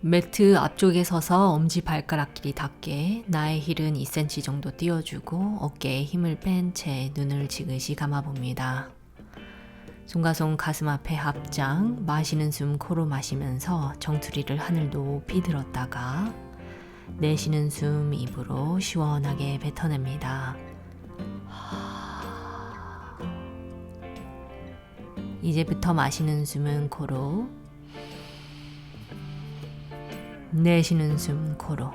매트 앞쪽에 서서 엄지 발가락끼리 닿게 나의 힐은 2cm 정도 띄워주고 어깨에 힘을 뺀 채 눈을 지그시 감아봅니다. 손 가슴 앞에 합장, 마시는 숨 코로 마시면서 정수리를 하늘 높이 들었다가 내쉬는 숨 입으로 시원하게 뱉어냅니다. 이제부터 마시는 숨은 코로 내쉬는 숨 코로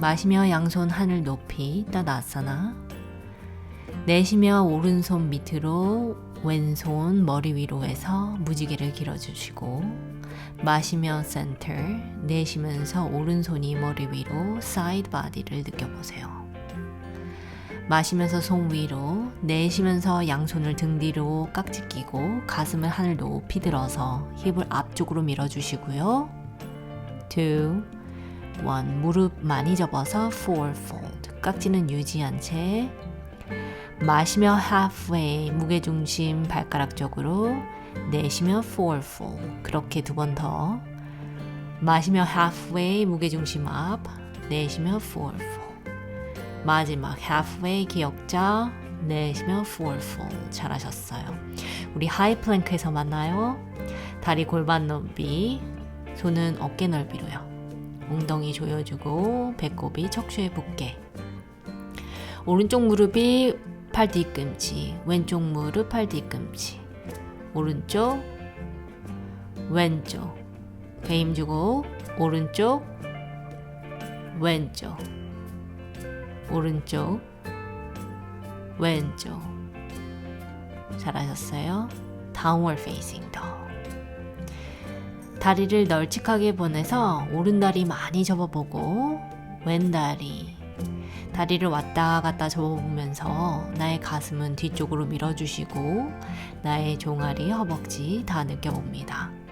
마시며 양손 하늘 높이 따다사나 내쉬며 오른손 밑으로 왼손 머리 위로 해서 무지개를 길어주시고 마시며 센터 내쉬면서 오른손이 머리 위로 사이드 바디를 느껴보세요. 마시면서 손 위로 내쉬면서 양손을 등 뒤로 깍지 끼고 가슴을 하늘 높이 들어서 힙을 앞쪽으로 밀어주시고요. 2, 1 무릎 많이 접어서 forward fold 깍지는 유지한 채 마시며 halfway 무게중심 발가락 쪽으로 내쉬며 forward fold 그렇게 두 번 더. 마시며 halfway 무게중심 앞 내쉬며 forward fold 마지막 halfway 기억자 내쉬며 forward fold 잘하셨어요. 우리 하이 플랭크에서 만나요. 다리 골반 넓이, 손은 어깨 넓이로요. 엉덩이 조여주고 배꼽이 척추에 붙게. 오른쪽 무릎이 팔 뒤꿈치, 왼쪽 무릎 팔 뒤꿈치. 오른쪽, 왼쪽. 배 힘주고 오른쪽, 왼쪽. 오른쪽, 왼쪽. 잘하셨어요. downward facing dog. 다리를 널찍하게 보내서 오른다리 많이 접어보고 왼다리 다리를 왔다 갔다 접어보면서 나의 가슴은 뒤쪽으로 밀어주시고 나의 종아리, 허벅지 다 느껴봅니다.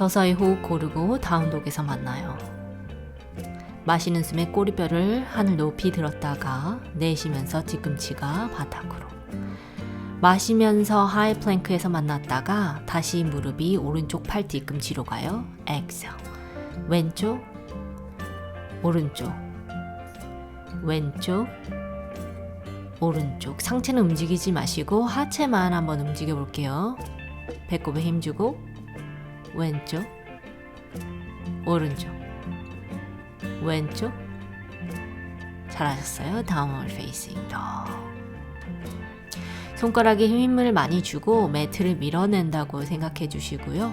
서서히 호흡 고르고 다운독에서 만나요. 마시는 숨에 꼬리뼈를 하늘 높이 들었다가 내쉬면서 뒤꿈치가 바닥으로. 마시면서 하이 플랭크에서 만났다가 다시 무릎이 오른쪽 팔 뒤꿈치로 가요. 엑셀. 왼쪽, 오른쪽, 왼쪽, 오른쪽. 상체는 움직이지 마시고 하체만 한번 움직여 볼게요. 배꼽에 힘주고 왼쪽, 오른쪽, 왼쪽. 잘하셨어요. 다운워드 페이싱 더. 손가락에 힘을 많이 주고 매트를 밀어낸다고 생각해 주시고요.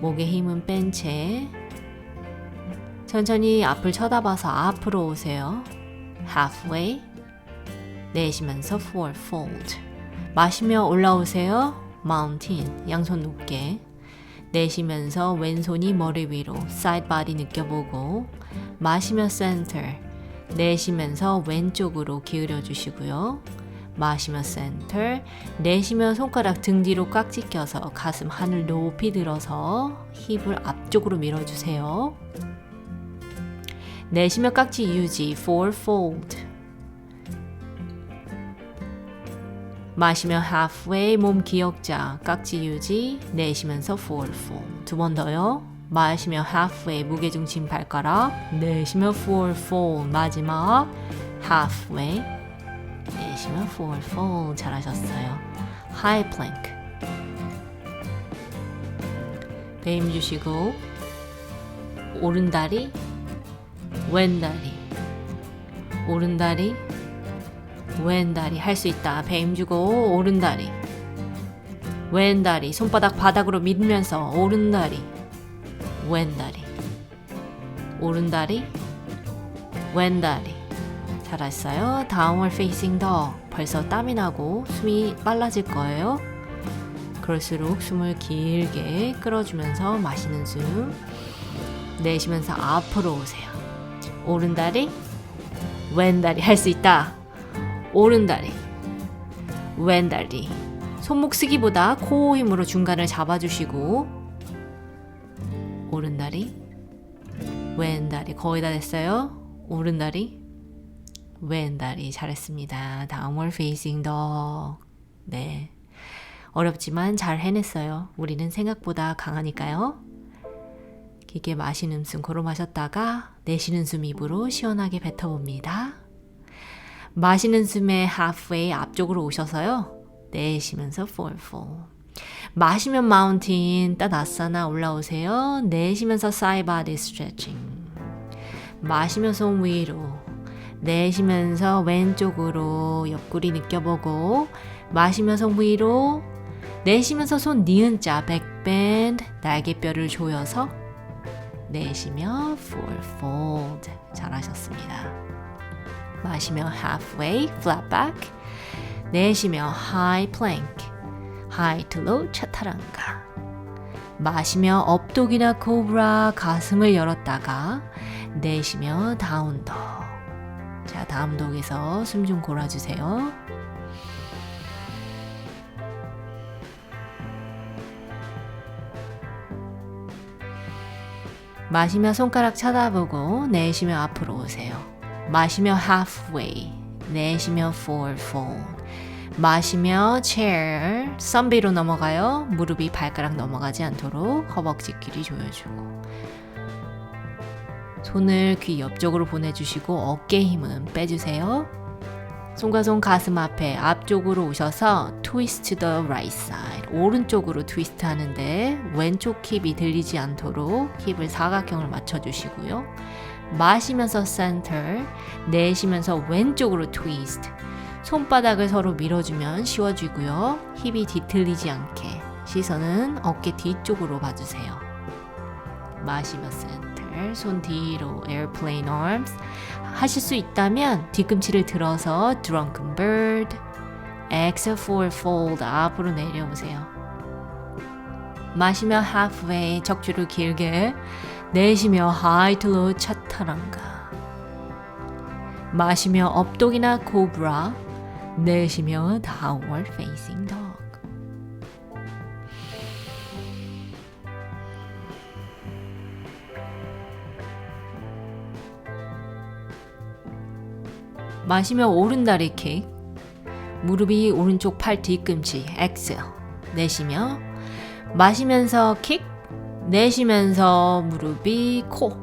목에 힘은 뺀 채 천천히 앞을 쳐다봐서 앞으로 오세요. halfway 내쉬면서 forward fold 마시며 올라오세요. Mountain 양손 높게 내쉬면서 왼손이 머리 위로 side body 느껴보고 마시며 center 내쉬면서 왼쪽으로 기울여 주시고요. 마시며 center 내쉬며 손가락 등 뒤로 깍지 껴서 가슴 하늘 높이 들어서 힙을 앞쪽으로 밀어주세요. 내쉬며 깍지 유지 forward fold 마시며 halfway 몸 기억자 깍지 유지 내쉬면서 forward fold 두 번 더요. 마시며 halfway 무게중심 발가락 내쉬며 forward fold 마지막 halfway 내쉬며 forward fold 잘하셨어요. high plank 배힘 주시고 오른다리 왼다리 오른다리 왼다리 할 수 있다. 배 힘주고 오른다리. 왼다리 손바닥 바닥으로 밀면서 오른다리. 왼다리. 오른다리. 왼다리. 잘했어요. 다운월 페이싱 더. 벌써 땀이 나고 숨이 빨라질 거예요. 그럴수록 숨을 길게 끌어주면서 마시는 숨. 내쉬면서 앞으로 오세요. 오른다리. 왼다리 할 수 있다. 오른다리, 왼다리. 손목 쓰기보다 코 힘으로 중간을 잡아주시고 오른다리, 왼다리 거의 다 됐어요. 오른다리, 왼다리 잘했습니다. downward facing dog. 네. 어렵지만 잘 해냈어요. 우리는 생각보다 강하니까요. 길게 마시는 숨 고루 마셨다가 내쉬는 숨 입으로 시원하게 뱉어봅니다. 마시는 숨에 halfway 앞쪽으로 오셔서요. 내쉬면서 fall fall. 마시면 마운틴 따다사나 올라오세요. 내쉬면서 side body stretching. 마시면서 손 위로. 내쉬면서 왼쪽으로 옆구리 느껴보고 마시면서 위로 내쉬면서 손 니은 자 백밴드 날개뼈를 조여서 내쉬며 full fold 잘하셨습니다. 마시며 halfway flat back 내쉬며 high plank high to low 차타랑가 마시며 업독이나 코브라 가슴을 열었다가 내쉬며 다운 독. 자, 다음 독에서 숨 좀 골아주세요. 마시며 손가락 쳐다보고 내쉬며 앞으로 오세요. 마시며 halfway, 내쉬며 four fold. 마시며 chair, 썸비로 넘어가요. 무릎이 발가락 넘어가지 않도록 허벅지끼리 조여주고. 손을 귀 옆쪽으로 보내주시고 어깨 힘은 빼주세요. 손과 손 가슴 앞에 앞쪽으로 오셔서 twist the right side 오른쪽으로 트위스트 하는데 왼쪽 힙이 들리지 않도록 힙을 사각형을 맞춰주시고요. 마시면서 center 내쉬면서 왼쪽으로 트위스트 손바닥을 서로 밀어주면 쉬워지고요. 힙이 뒤틀리지 않게. 시선은 어깨 뒤쪽으로 봐주세요. 마시며 center 손 뒤로 airplane arms. 하실 수 있다면 뒤꿈치를 들어서 drunken bird. exhale forward fold. 앞으로 내려오세요. 마시며 halfway. 적주를 길게 내쉬며 low 차타랑가. 마시며 업독이나 코브라 내쉬며 downward 마시며 오른다리 킥 무릎이 오른쪽 팔 뒤꿈치 X 내쉬며 마시면서 킥 내쉬면서 무릎이 코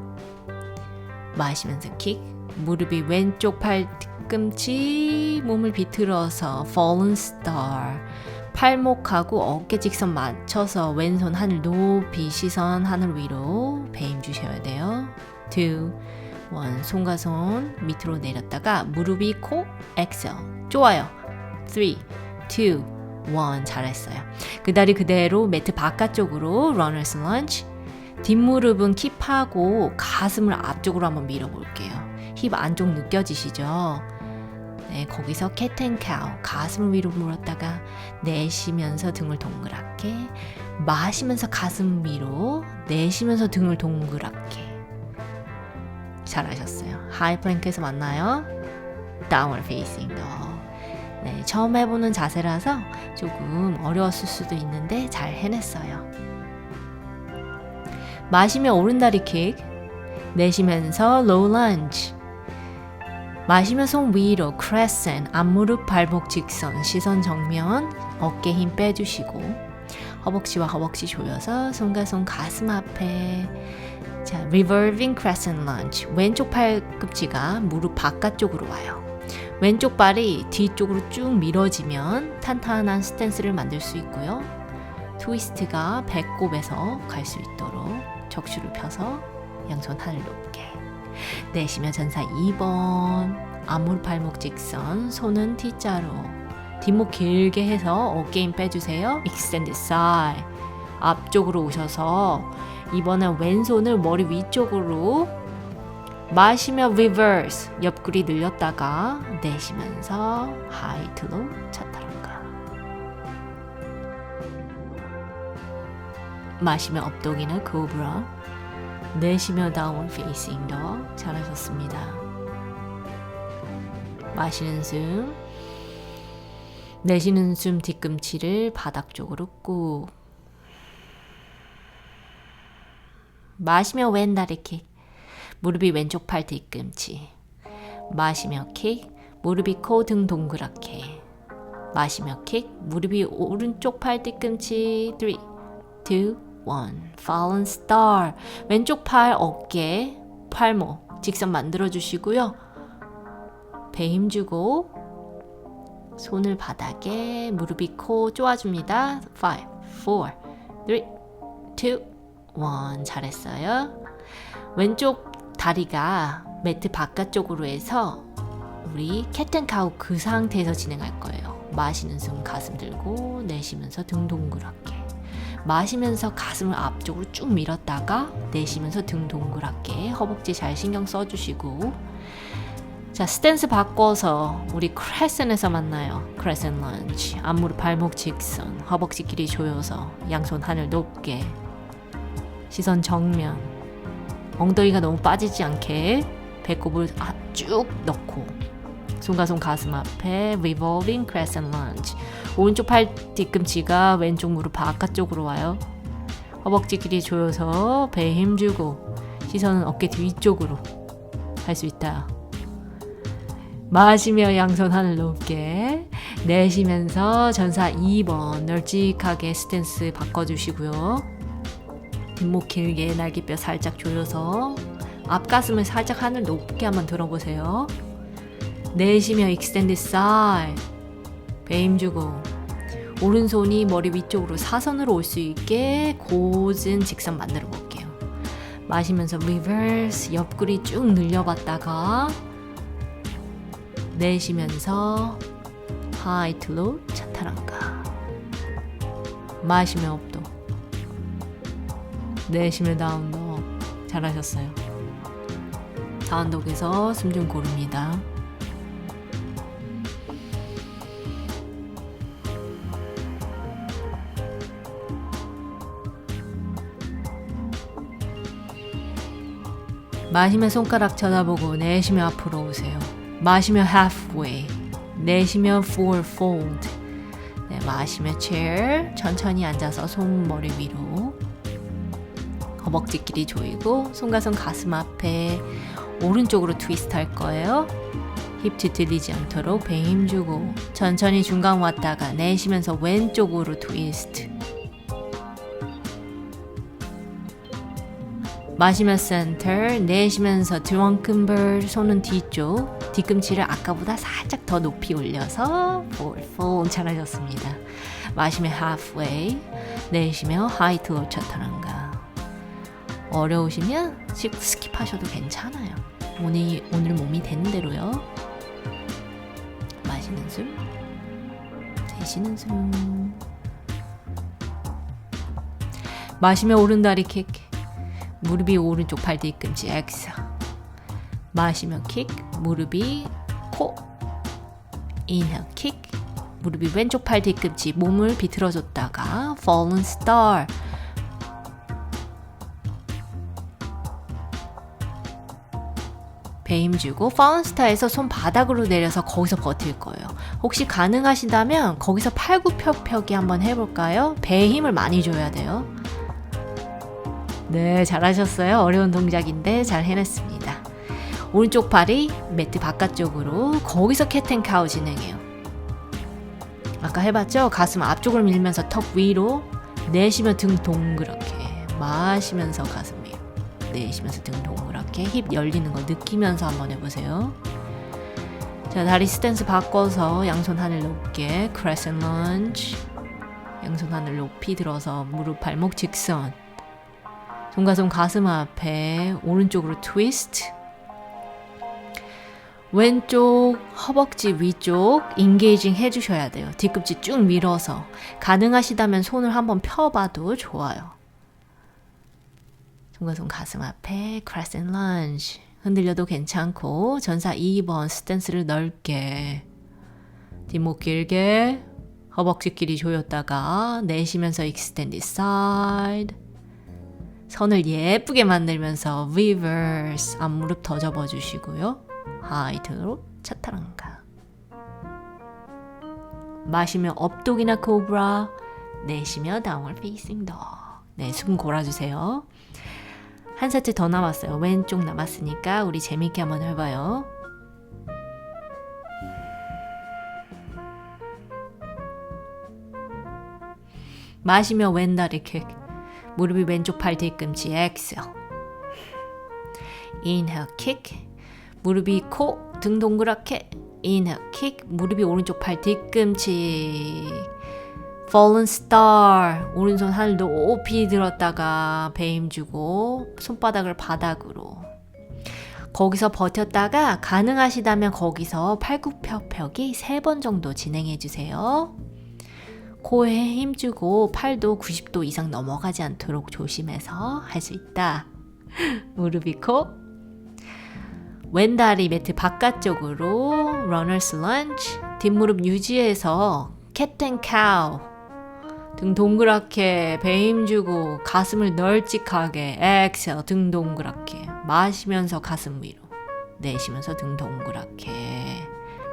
마시면서 킥 무릎이 왼쪽 팔 뒤꿈치 몸을 비틀어서 fallen star 팔목하고 어깨 직선 맞춰서 왼손 하늘 높이 시선 하늘 위로 배임 주셔야 돼요. 2원 손과 손 밑으로 내렸다가 무릎이 코 엑셀 좋아요 3 2 1 잘했어요 그 다리 그대로 매트 바깥쪽으로 runners lunge 뒷무릎은 킵하고 가슴을 앞쪽으로 한번 밀어볼게요 힙 안쪽 느껴지시죠 네, 거기서 캣앤카우 가슴을 위로 물었다가 내쉬면서 등을 동그랗게 마시면서 가슴 위로 내쉬면서 등을 동그랗게 잘하셨어요. 하이 플랭크에서 만나요. 다운을 페이싱 더. 네, 처음 해보는 자세라서 조금 어려웠을 수도 있는데 잘 해냈어요. 마시며 오른다리 킥, 내쉬면서 로우 런지. 마시며 손 위로 크레센, 앞무릎 발목 직선, 시선 정면, 어깨 힘 빼주시고 허벅지와 허벅지 조여서 손과 손 가슴 앞에 자, revolving crescent lunge. 왼쪽 팔꿈치가 무릎 바깥쪽으로 와요. 왼쪽 발이 뒤쪽으로 쭉 밀어지면 탄탄한 스탠스를 만들 수 있고요. 트위스트가 배꼽에서 갈 수 있도록 적슈를 펴서 양손 하늘 높게. 내쉬며 전사 2번. 앞무릎 발목 직선, 손은 T자로. 뒷목 길게 해서 어깨 힘 빼주세요. extended side. 앞쪽으로 오셔서 이번엔 왼손을 머리 위쪽으로 마시며 reverse 옆구리 늘렸다가 내쉬면서 to low 차타랑가. 마시며 업동이나 cobra 내쉬며 downward facing dog 잘하셨습니다. 마시는 숨 내쉬는 숨 뒤꿈치를 바닥 쪽으로 꾹. 마시며 왼다리 킥. 무릎이 왼쪽 팔 뒤꿈치. 마시며 킥 무릎이 코 등 동그랗게. 마시며 킥 무릎이 오른쪽 팔 뒤꿈치. 3 2 1 fallen star. 왼쪽 팔 어깨 팔목 직선 만들어 주시고요. 배 힘주고 손을 바닥에 무릎이 코 쪼아줍니다. 5 4 3 2 1 잘했어요. 왼쪽 다리가 매트 바깥쪽으로 해서 우리 캣앤카우 그 상태에서 진행할 거예요. 마시는 숨 가슴 들고 내쉬면서 등 동그랗게. 마시면서 가슴을 앞쪽으로 쭉 밀었다가 내쉬면서 등 동그랗게 허벅지 잘 신경 써주시고. 자 스탠스 바꿔서 우리 크레센에서 만나요. 크레센 런치. 앞무릎 발목 직선. 허벅지 길이 조여서 양손 하늘 높게. 시선 정면 엉덩이가 너무 빠지지 않게 배꼽을 아, 쭉 넣고 손과 손 가슴 앞에 revolving crescent lunge. 오른쪽 팔 뒤꿈치가 왼쪽 무릎 바깥쪽으로 와요. 허벅지 길이 조여서 배에 힘주고 시선은 어깨 뒤쪽으로 할 수 있다. 마시며 양손 하늘 높게. 내쉬면서 전사 2번 널찍하게 스탠스 바꿔주시고요 뒷목 길게 날개뼈 살짝 조여서 앞가슴을 살짝 하늘 높게 한번 들어보세요. 내쉬며 익스텐드 사이 배 힘주고 오른손이 머리 위쪽으로 사선으로 올 수 있게 고진 직선 만들어 볼게요. 마시면서 리버스 옆구리 쭉 늘려봤다가 내쉬면서 하이트로 차타랑가 마시며 업도 내쉬며 다운독 잘하셨어요. 다운독에서 숨 좀 고릅니다. 마시며 손가락 쳐다보고 내쉬며 앞으로 오세요. 마시며 halfway, 내쉬며 four fold. 네, 마시며 chair, 천천히 앉아서 손 머리 위로. 허벅지 길이 조이고 손과 손 가슴 앞에 오른쪽으로 트위스트 할 거예요. 힙 뒤틀리지 않도록 배 힘주고 천천히 중간 왔다가 내쉬면서 왼쪽으로 트위스트. 마시며 센터, 내쉬면서 드렁큰 벌, 손은 뒤쪽, 뒤꿈치를 아까보다 살짝 더 높이 올려서 볼, 볼 잘하셨습니다. 마시며 halfway, 내쉬며 하이 트 로차타란가. 어려우시면 스킵하셔도 괜찮아요. 오늘, 오늘 몸이 되는 대로요. 마시는 숨, 내쉬는 숨. 마시며 오른다리 킥. 무릎이 오른쪽 발 뒤꿈치 엑스 마시며 킥 무릎이 코 인헬 킥 무릎이 왼쪽 팔 뒤꿈치 몸을 비틀어줬다가 fallen star 배 힘주고 fallen star에서 손 바닥으로 내려서 거기서 버틸 거예요. 혹시 가능하신다면 거기서 팔굽혀펴기 한번 해볼까요? 배에 힘을 많이 줘야 돼요. 네, 잘하셨어요. 어려운 동작인데 잘 해냈습니다. 오른쪽 발이 매트 바깥쪽으로 거기서 캣앤카우 진행해요. 아까 해봤죠? 가슴 앞쪽을 밀면서 턱 위로 내쉬며 등 동그랗게 마시면서 가슴 위로 내쉬면서 등 동그랗게 힙 열리는 거 느끼면서 한번 해보세요. 자, 다리 스탠스 바꿔서 양손 하늘 높게 크레센 런치 양손 하늘 높이 들어서 무릎 발목 직선 손과 손 가슴 앞에 오른쪽으로 트위스트 왼쪽 허벅지 위쪽 인게이징 해주셔야 돼요. 뒤꿈치 쭉 밀어서 가능하시다면 손을 한번 펴봐도 좋아요. 손과 손 가슴 앞에 크레센 런지 흔들려도 괜찮고 전사 2번 스탠스를 넓게 뒷목 길게 허벅지 길이 조였다가 내쉬면서 익스텐디 사이드 선을 예쁘게 만들면서 reverse 앞무릎 더 접어주시고요. 하이트로 차타랑가. 마시며 업독이나 코브라, 내쉬며 다운월 페이싱 더. 네, 숨 골아주세요. 한 세트 더 남았어요. 왼쪽 남았으니까 우리 재밌게 한번 해봐요. 마시며 왼다리 킥. 무릎이 왼쪽 팔 뒤꿈치 엑셀. 인헬 킥. 무릎이 코, 등 동그랗게. 인헬 킥. 무릎이 오른쪽 팔 뒤꿈치. Fallen Star. 오른손 하늘 높이 들었다가 배 힘주고 손바닥을 바닥으로. 거기서 버텼다가 가능하시다면 거기서 팔굽혀펴기 세번 정도 진행해 주세요. 코에 힘주고 팔도 90도 이상 넘어가지 않도록 조심해서 할 수 있다. 무릎이 코. 왼다리 매트 바깥쪽으로 러너스 런치. 뒷무릎 유지해서 캣앤 카우. 등 동그랗게 배 힘주고 가슴을 널찍하게 엑셀 등 동그랗게 마시면서 가슴 위로 내쉬면서 등 동그랗게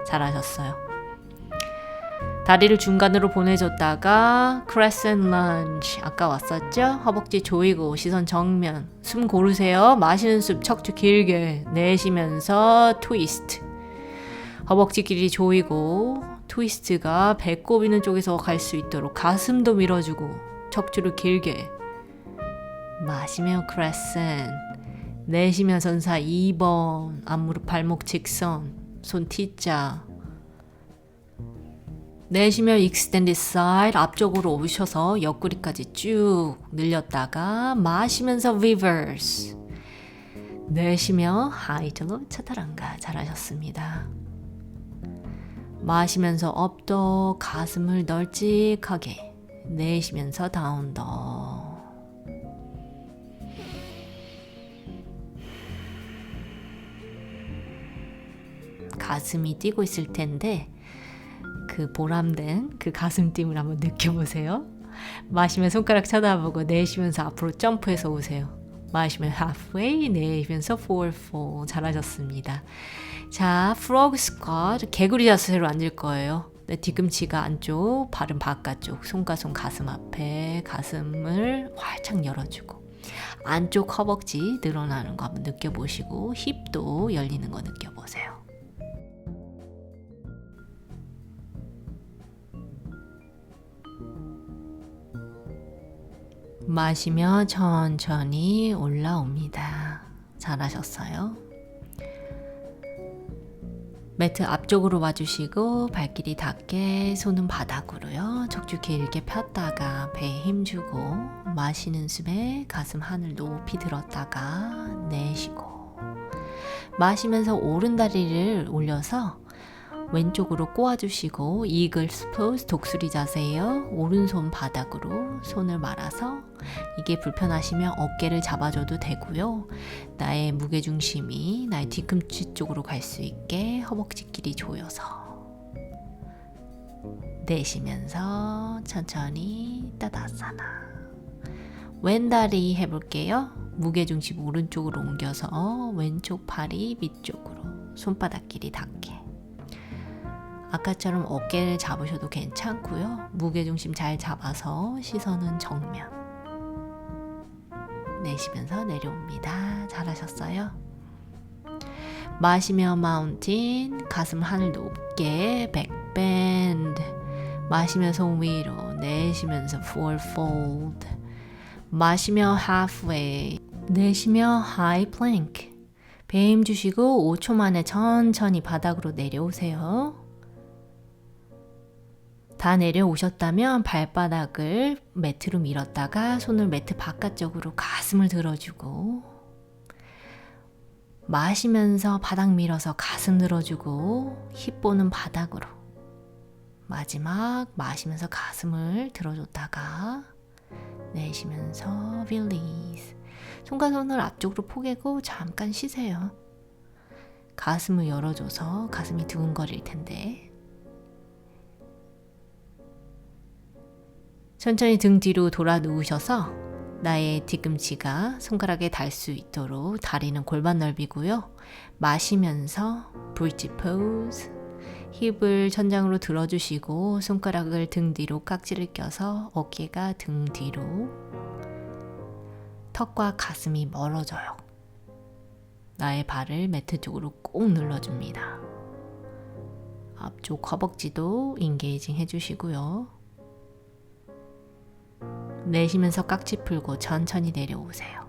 잘하셨어요. 다리를 중간으로 보내줬다가 크레센 런치 아까 왔었죠? 허벅지 조이고 시선 정면 숨 고르세요. 마시는 숨 척추 길게 내쉬면서 트위스트 허벅지 길이 조이고 트위스트가 배꼽 있는 쪽에서 갈 수 있도록 가슴도 밀어주고 척추를 길게 마시며 크레센 내쉬며 선사 2번 앞무릎 발목 직선 손 T자 내쉬며 extended side 앞쪽으로 오셔서 옆구리까지 쭉 늘렸다가 마시면서 reverse 내쉬며 하이트로 차타랑가 잘하셨습니다. 마시면서 업도 가슴을 널찍하게 내쉬면서 다운더 가슴이 뛰고 있을 텐데 그 보람된 그 가슴 띵을 한번 느껴보세요. 마시면 손가락 쳐다보고 내쉬면서 앞으로 점프해서 오세요. 마시면 halfway 내쉬면서 forward fold 잘하셨습니다. 자, frog squat 개구리 자세로 앉을 거예요. 네, 뒤꿈치가 안쪽, 발은 바깥쪽, 손과 손 가슴 앞에 가슴을 활짝 열어주고 안쪽 허벅지 늘어나는 거 한번 느껴보시고 힙도 열리는 거 느껴보세요. 마시며 천천히 올라옵니다. 잘하셨어요. 매트 앞쪽으로 와주시고 발길이 닿게 손은 바닥으로요. 척추 길게 폈다가 배에 힘주고 마시는 숨에 가슴 하늘 높이 들었다가 내쉬고 마시면서 오른 다리를 올려서 왼쪽으로 꼬아주시고 이글 스 포스 독수리 자세예요. 오른손 바닥으로 손을 말아서 이게 불편하시면 어깨를 잡아줘도 되고요. 나의 무게 중심이 나의 뒤꿈치 쪽으로 갈 수 있게 허벅지 길이 조여서 내쉬면서 천천히 따다사나 왼다리 해볼게요. 무게 중심 오른쪽으로 옮겨서 왼쪽 팔이 밑쪽으로 손바닥 길이 닿게 아까처럼 어깨를 잡으셔도 괜찮고요. 무게중심 잘 잡아서 시선은 정면. 내쉬면서 내려옵니다. 잘하셨어요. 마시며 마운틴, 가슴 하늘 높게, 백밴드. 마시며 손 위로, 내쉬면서 four fold. 마시며 halfway, 내쉬며 high plank. 배임 주시고 5초 만에 천천히 바닥으로 내려오세요. 다 내려오셨다면 발바닥을 매트로 밀었다가 손을 매트 바깥쪽으로 가슴을 들어주고 마시면서 바닥 밀어서 가슴 들어주고 힙 보는 바닥으로 마지막 마시면서 가슴을 들어줬다가 내쉬면서 릴리스 손과 손을 앞쪽으로 포개고 잠깐 쉬세요. 가슴을 열어줘서 가슴이 두근거릴 텐데 천천히 등 뒤로 돌아 누우셔서 나의 뒤꿈치가 손가락에 닿을 수 있도록 다리는 골반 넓이고요. 마시면서 브릿지 포즈 힙을 천장으로 들어주시고 손가락을 등 뒤로 깍지를 껴서 어깨가 등 뒤로 턱과 가슴이 멀어져요. 나의 발을 매트 쪽으로 꼭 눌러줍니다. 앞쪽 허벅지도 인게이징 해주시고요. 내쉬면서 깍지 풀고 천천히 내려오세요.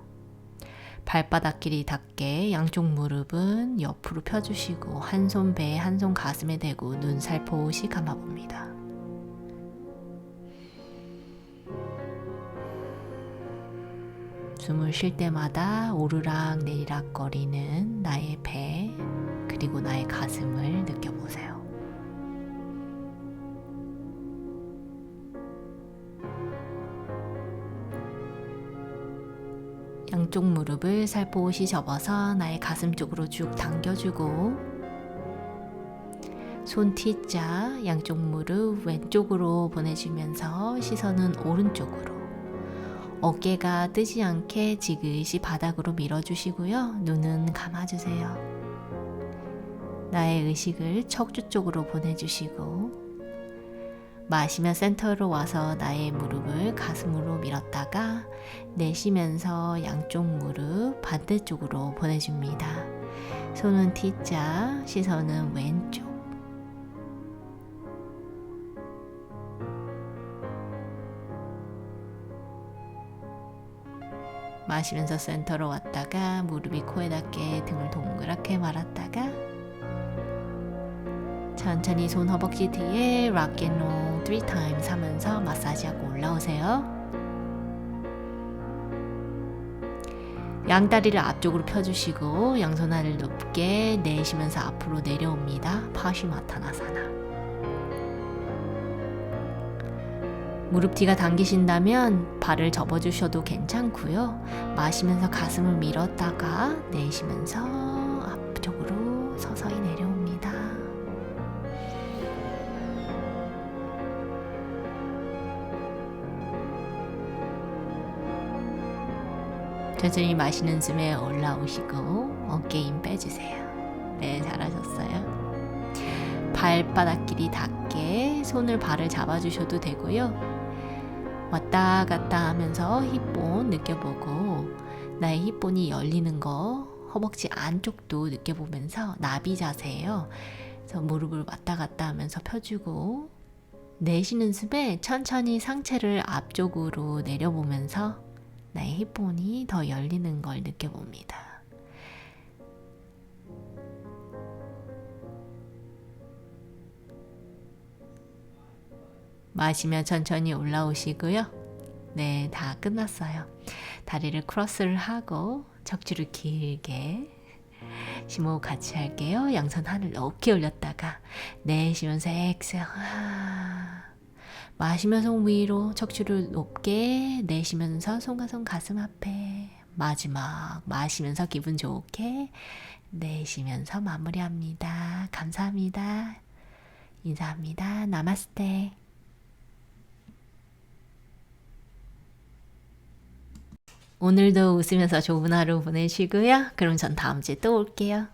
발바닥끼리 닿게 양쪽 무릎은 옆으로 펴주시고 한 손 배에 한 손 가슴에 대고 눈 살포시 감아봅니다. 숨을 쉴 때마다 오르락 내리락 거리는 나의 배 그리고 나의 가슴을 느껴보세요. 양쪽 무릎을 살포시 접어서 나의 가슴 쪽으로 쭉 당겨주고 손 T자 양쪽 무릎 왼쪽으로 보내주면서 시선은 오른쪽으로 어깨가 뜨지 않게 지그시 바닥으로 밀어주시고요. 눈은 감아주세요. 나의 의식을 척추 쪽으로 보내주시고 마시며 센터로 와서 나의 무릎을 가슴으로 밀었다가 내쉬면서 양쪽 무릎 반대쪽으로 보내줍니다. 손은 T자, 시선은 왼쪽. 마시면서 센터로 왔다가 무릎이 코에 닿게 등을 동그랗게 말았다가 천천히 손 허벅지 뒤에 락앤롤 3 times 하면서 마사지하고 올라오세요. 양다리를 앞쪽으로 펴주시고 양손안을 높게 내쉬면서 앞으로 내려옵니다. 파시마타나사나. 무릎 뒤가 당기신다면 발을 접어주셔도 괜찮고요. 마시면서 가슴을 밀었다가 내쉬면서 앞쪽으로 천천히 마시는 숨에 올라오시고 어깨 힘 빼주세요. 네, 잘하셨어요. 발바닥끼리 닿게 손을 발을 잡아주셔도 되고요. 왔다 갔다 하면서 힙본 느껴보고 나의 힙본이 열리는 거 허벅지 안쪽도 느껴보면서 나비 자세예요. 그래서 무릎을 왔다 갔다 하면서 펴주고 내쉬는 숨에 천천히 상체를 앞쪽으로 내려보면서 나의 힙본이 더 열리는 걸 느껴봅니다. 마시며 천천히 올라오시고요. 네, 다 끝났어요. 다리를 크로스를 하고 척추를 길게 심호흡 같이 할게요. 양손 하늘 높게 올렸다가 내쉬면서 엑셀 마시면서 위로 척추를 높게 내쉬면서 손과 손 가슴 앞에 마지막 마시면서 기분 좋게 내쉬면서 마무리합니다. 감사합니다. 인사합니다. 나마스테. 오늘도 웃으면서 좋은 하루 보내시고요. 그럼 전 다음 주에 또 올게요.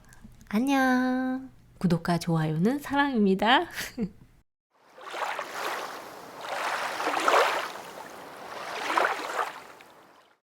안녕. 구독과 좋아요는 사랑입니다.